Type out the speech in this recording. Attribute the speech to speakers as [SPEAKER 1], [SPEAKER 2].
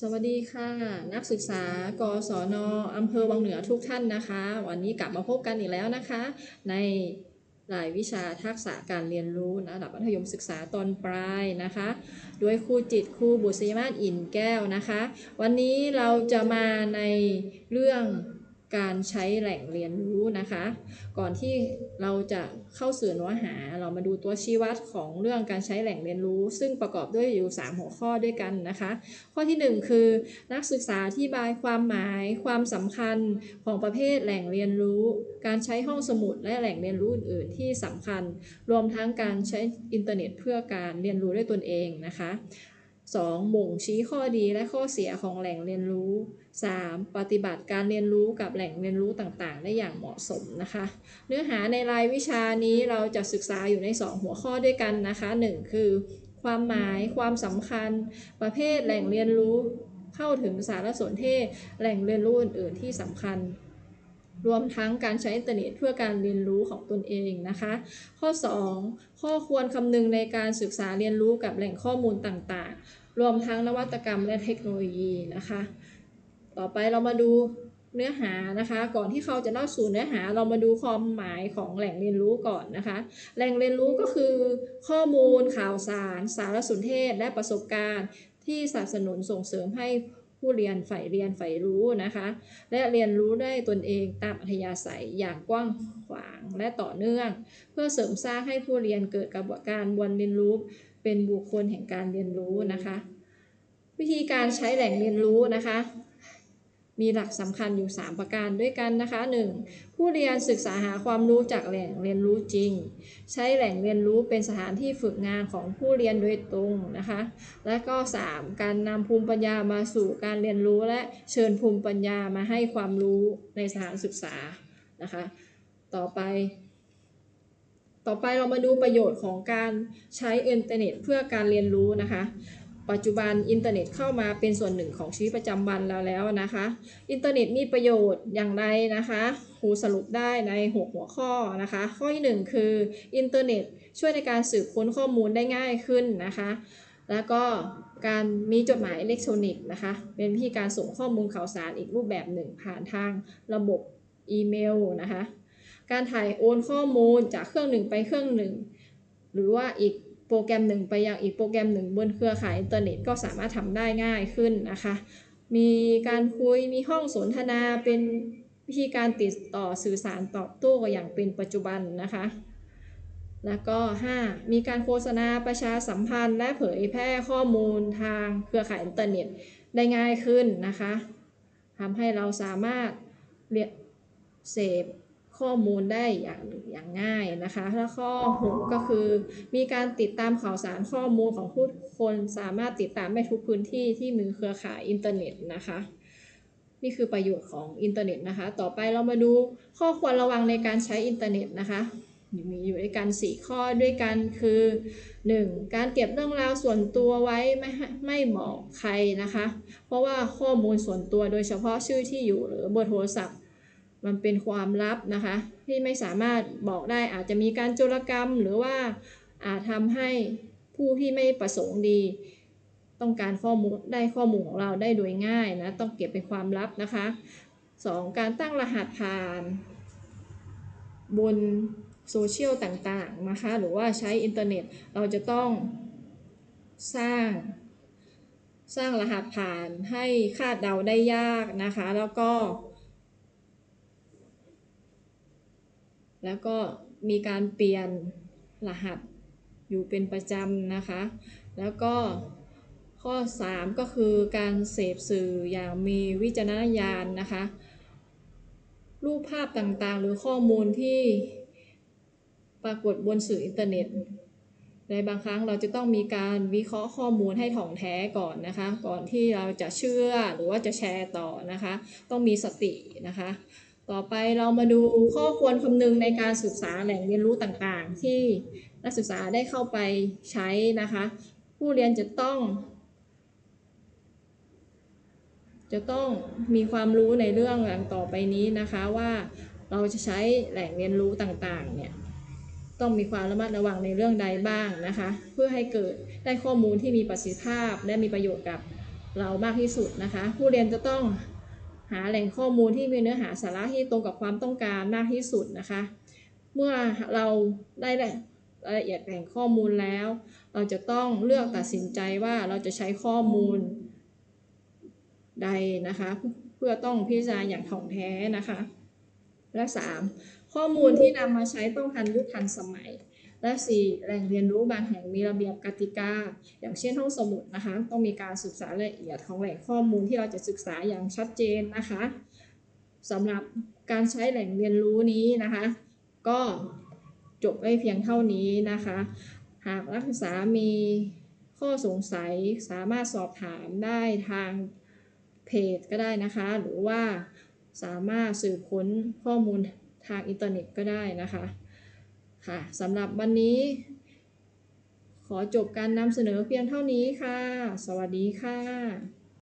[SPEAKER 1] สวัสดีค่ะ นักศึกษากศนอำเภอวังเหนือทุกท่านนะคะ วันนี้กลับมาพบกันอีกแล้วนะคะ ในรายวิชาทักษะการเรียนรู้ระดับมัธยมศึกษาตอนปลายนะคะ โดยครูจิตครูบุษยมาศอินแก้วนะคะ วันนี้เราจะมาในเรื่อง การใช้แหล่งเรียนรู้นะคะ ก่อนที่เราจะเข้าสู่เนื้อหา เรามาดูตัวชี้วัดของเรื่องการใช้แหล่งเรียนรู้ ซึ่งประกอบด้วยอยู่ 3 หัวข้อด้วยกันนะคะ ข้อที่ 1 คือนักศึกษาอธิบายความหมาย ความสำคัญของประเภทแหล่งเรียนรู้ การใช้ห้องสมุดและแหล่งเรียนรู้อื่น ๆ ที่สำคัญ รวมทั้งการใช้อินเทอร์เน็ต เพื่อการเรียนรู้ด้วยตนเองนะคะ 2. บ่งชี้ข้อดีและข้อเสียของแหล่งเรียนรู้ 3. ปฏิบัติการเรียนรู้กับแหล่งเรียนรู้ต่างๆ ได้อย่างเหมาะสมนะคะ เนื้อหาในรายวิชานี้เราจะศึกษาอยู่ใน 2 หัวข้อด้วยกันนะคะ 1 คือ ความหมาย ความสำคัญ ประเภทแหล่งเรียนรู้ เข้าถึงสารสนเทศ แหล่งเรียนรู้อื่น ๆ ที่สำคัญรวมทั้งการใช้อินเทอร์เน็ตเพื่อการเรียนรู้ของตนเองนะคะ ข้อ 2 ข้อควรคำนึงในการศึกษาเรียนรู้กับแหล่งข้อมูลต่างๆ รวมทั้งนวัตกรรมและเทคโนโลยีนะคะ ต่อไปเรามาดูเนื้อหานะคะ ก่อนที่เขาจะเล่าสู่เนื้อหา เรามาดูความหมายของแหล่งเรียนรู้ก่อนนะคะ แหล่งเรียนรู้ก็คือ ข้อมูลข่าวสาร สารสนเทศ และประสบการณ์ ที่สนับสนุนส่งเสริมให้ ผู้เรียนใฝ่เรียนใฝ่รู้นะคะ และเรียนรู้ได้ตนเองตามอัธยาศัยอย่างกว้างขวางและต่อเนื่อง เพื่อเสริมสร้างให้ผู้เรียนเกิดกระบวนการวนเรียนรู้ เป็นบุคคลแห่งการเรียนรู้นะคะ วิธีการใช้แหล่งเรียนรู้นะคะ มีหลักสำคัญอยู่ 3 ประการด้วยกันนะคะ 1. ผู้เรียนศึกษาหาความรู้จากแหล่งเรียนรู้จริง ใช้แหล่งเรียนรู้เป็นสถานที่ฝึกงานของผู้เรียนโดยตรงนะคะ และก็ 3. การนำภูมิปัญญามาสู่การเรียนรู้และเชิญภูมิปัญญามาให้ความรู้ในสถานศึกษานะคะ ต่อไป ต่อไปเรามาดูประโยชน์ของการใช้อินเทอร์เน็ตเพื่อการเรียนรู้นะคะ ปัจจุบันอินเทอร์เน็ตเข้ามาเป็นส่วนหนึ่งของชีวิตประจำวันเราแล้วนะคะ อินเทอร์เน็ตมีประโยชน์อย่างไรนะคะครูสรุปได้ในหกหัวข้อนะคะ ข้อที่หนึ่งคืออินเทอร์เน็ตช่วยในการสืบค้นข้อมูลได้ง่ายขึ้นนะคะ แล้วก็การมีจดหมายอิเล็กทรอนิกส์นะคะ เป็นวิธีการส่งข้อมูลข่าวสารอีกรูปแบบหนึ่งผ่านทางระบบอีเมลนะคะ การถ่ายโอนข้อมูลจากเครื่องหนึ่งไปเครื่องหนึ่ง หรือว่าอีก โปรแกรมหนึ่งไปยังอีกโปรแกรมหนึ่งบนเครือข่ายอินเทอร์เน็ตก็สามารถทำได้ง่ายขึ้นนะคะ มีการคุยมีห้องสนทนาเป็นวิธีการติดต่อสื่อสารตอบโต้อย่างเป็นปัจจุบันนะคะ แล้วก็ 5. มีการโฆษณาประชาสัมพันธ์ และเผยแพร่ข้อมูลทางเครือข่ายอินเทอร์เน็ตได้ง่ายขึ้นนะคะทำให้เราสามารถเรียนเสพ ข้อมูลได้อย่างอย่างง่ายนะคะแล้วข้อ6ก็คือ มีการติดตามข่าวสารข้อมูลของผู้คนสามารถติดตามได้ทุกพื้นที่ที่มีเครือข่ายอินเทอร์เน็ตนะคะ นี่คือประโยชน์ของอินเทอร์เน็ตนะคะ ต่อไปเรามาดูข้อควรระวังในการใช้อินเทอร์เน็ตนะคะมีอยู่ด้วยกัน 4 ข้อด้วยกันคือ 1. การเก็บเรื่องราวส่วนตัวไว้ไม่ให้ไม่บอกใครนะคะ เพราะว่าข้อมูลส่วนตัวโดยเฉพาะชื่อที่อยู่หรือเบอร์โทรศัพท์ มันเป็นความลับนะคะ ที่ไม่สามารถบอกได้อาจจะมีการโจรกรรม หรือว่าอาจทำให้ผู้ที่ไม่ประสงค์ดี ต้องการข้อมูลได้ข้อมูลของเราได้โดยง่ายนะต้องเก็บเป็นความลับนะคะ 2. การตั้งรหัสผ่าน บนโซเชียลต่างๆนะคะหรือว่าใช้อินเทอร์เน็ตเราจะต้องสร้าง สร้างรหัสผ่านให้คาดเดาได้ยากนะคะ แล้วก็ แล้วก็มีการเปลี่ยนรหัสอยู่เป็นประจำนะคะ แล้วก็ข้อ 3 ก็คือการเสพสื่ออย่างมีวิจารณญาณนะคะ รูปภาพต่างๆ หรือข้อมูลที่ปรากฏบนสื่ออินเทอร์เน็ตในบางครั้งเราจะต้องมีการวิเคราะห์ข้อมูลให้ถ่องแท้ก่อนนะคะ ก่อนที่เราจะเชื่อหรือว่าจะแชร์ต่อนะคะ ต้องมีสตินะคะ ต่อไปเรามาดูข้อควรคำนึงในการศึกษาแหล่งเรียนรู้ต่างๆ ที่นักศึกษาได้เข้าไปใช้นะคะ ผู้เรียนจะต้อง จะต้องมีความรู้ในเรื่องอย่งต่อไปนี้นะคะว่าเราจะใช้แหล่งเรียนรู้ต่างๆเนี่ยต้องมีความระมัดระวังในเรื่องใดบ้างนะคะ เพื่อให้เกิดได้ข้อมูลที่มีประสิทธิภาพ และมีประโยชน์กับเรามากที่สุดนะคะ ผู้เรียนจะต้อง หาแหล่งข้อมูลที่มีเนื้อหาสาระที่ตรงกับความต้องการมากที่สุดนะคะ เมื่อเราได้รายละเอียดแหล่งข้อมูลแล้ว เราจะต้องเลือกตัดสินใจว่าเราจะใช้ข้อมูลใดนะคะ เพื่อต้องพิจารณาอย่างถ่องแท้นะคะ และ 3. ข้อมูลที่นำมาใช้ต้องทันยุคทันสมัย และ 4. แหล่งเรียนรู้บางแห่งมีระเบียบกติกา อย่างเช่นห้องสมุดนะคะ ต้องมีการศึกษารายละเอียดของแหล่งข้อมูลที่เราจะศึกษาอย่างชัดเจนนะคะสำหรับการใช้แหล่งเรียนรู้นี้นะคะ ก็จบไว้เพียงเท่านี้นะคะ หากนักศึกษามีข้อสงสัยสามารถสอบถามได้ทางเพจก็ได้นะคะ หรือว่าสามารถสืบค้นข้อมูลทางอินเทอร์เน็ตก็ได้นะคะ ค่ะสำหรับวันนี้ ขอจบการนำเสนอเพียงเท่านี้ค่ะ สวัสดีค่ะ